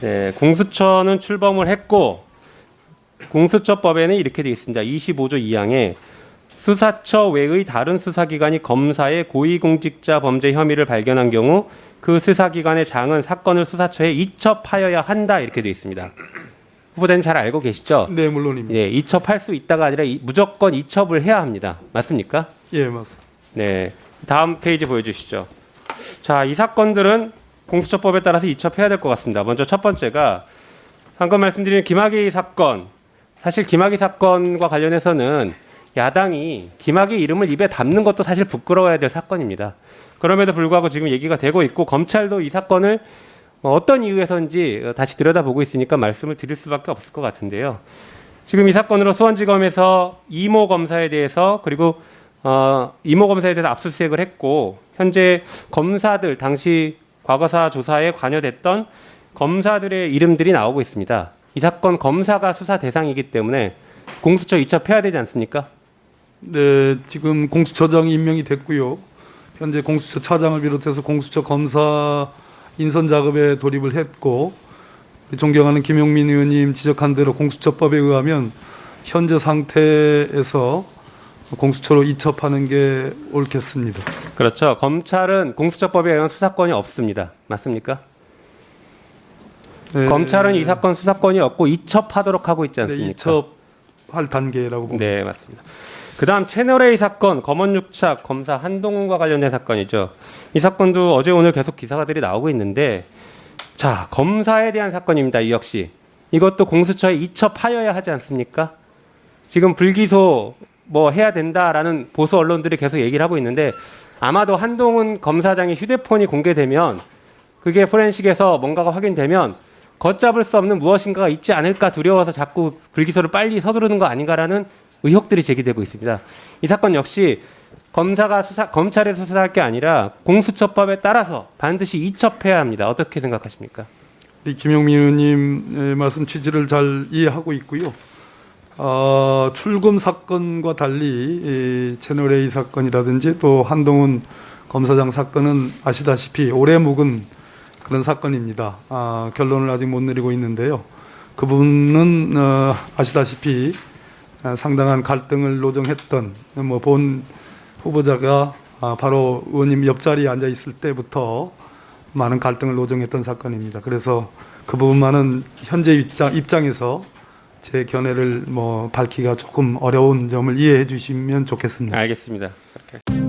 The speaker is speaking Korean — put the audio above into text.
네, 공수처는 출범을 했고 공수처법에는 이렇게 되어 있습니다. 25조 2항에 수사처 외의 다른 수사기관이 검사의 고위공직자 범죄 혐의를 발견한 경우 그 수사기관의 장은 사건을 수사처에 이첩하여야 한다 이렇게 되어 있습니다. 후보자님 잘 알고 계시죠? 네, 물론입니다. 예, 이첩할 수 있다가 아니라 이- 무조건 이첩을 해야 합니다. 맞습니까? 예, 맞습니다. 네. 다음 페이지 보여주시죠. 자, 이 사건들은 공수처법에 따라서 이첩해야 될 것 같습니다. 먼저 첫 번째가 방금 말씀드린 김학의 사건. 사실 김학의 사건과 관련해서는 야당이 김학의 이름을 입에 담는 것도 사실 부끄러워야 될 사건입니다. 그럼에도 불구하고 지금 얘기가 되고 있고 검찰도 이 사건을 어, 어떤 이유에서인지 어, 다시 들여다보고 있으니까 말씀을 드릴 수밖에 없을 것 같은데요. 지금 이 사건으로 수원지검에서 이모 검사에 대해서 그리고 어, 이모 검사에 대해서 압수수색을 했고 현재 검사들 당시 과거사 조사에 관여됐던 검사들의 이름들이 나오고 있습니다. 이 사건 검사가 수사 대상이기 때문에 공수처 이첩해야 되지 않습니까? 네, 지금 공수처장이 임명이 됐고요. 현재 공수처 차장을 비롯해서 공수처 검사 인선 작업에 돌입을 했고 존경하는 김용민 의원님 지적한 대로 공수처법에 의하면 현재 상태에서 공수처로 이첩하는 게 옳겠습니다. 그렇죠. 검찰은 공수처법에 의한 수사권이 없습니다. 맞습니까? 네, 검찰은 이 사건 수사권이 없고 이첩하도록 하고 있지 네, 않습니까? 이첩할 단계라고 봅니다. 네, 맞습니다. 그다음 채널 A 사건 검언육착 검사 한동훈과 관련된 사건이죠. 이 사건도 어제 오늘 계속 기사들이 나오고 있는데 자 검사에 대한 사건입니다. 이 역시 이것도 공수처에 이첩하여야 하지 않습니까? 지금 불기소 뭐 해야 된다라는 보수 언론들이 계속 얘기를 하고 있는데 아마도 한동훈 검사장의 휴대폰이 공개되면 그게 포렌식에서 뭔가가 확인되면 걷잡을 수 없는 무엇인가가 있지 않을까 두려워서 자꾸 불기소를 빨리 서두르는 거 아닌가라는 의혹들이 제기되고 있습니다. 이 사건 역시 검사가 수사, 검찰에서 수사할 게 아니라 공수처법에 따라서 반드시 이첩해야 합니다. 어떻게 생각하십니까? 우리 김용민 의원님 말씀 취지를 잘 이해하고 있고요. 어, 출금 사건과 달리 이 채널 A 사건이라든지 또 한동훈 검사장 사건은 아시다시피 오래 묵은 그런 사건입니다. 아, 결론을 아직 못 내리고 있는데요. 그 부분은 어, 아시다시피 아, 상당한 갈등을 노정했던 뭐 본 후보자가 아, 바로 의원님 옆자리에 앉아 있을 때부터 많은 갈등을 노정했던 사건입니다. 그래서 그 부분만은 현재 입장, 입장에서 제 견해를 뭐 밝기가 조금 어려운 점을 이해해 주시면 좋겠습니다. 알겠습니다. 오케이.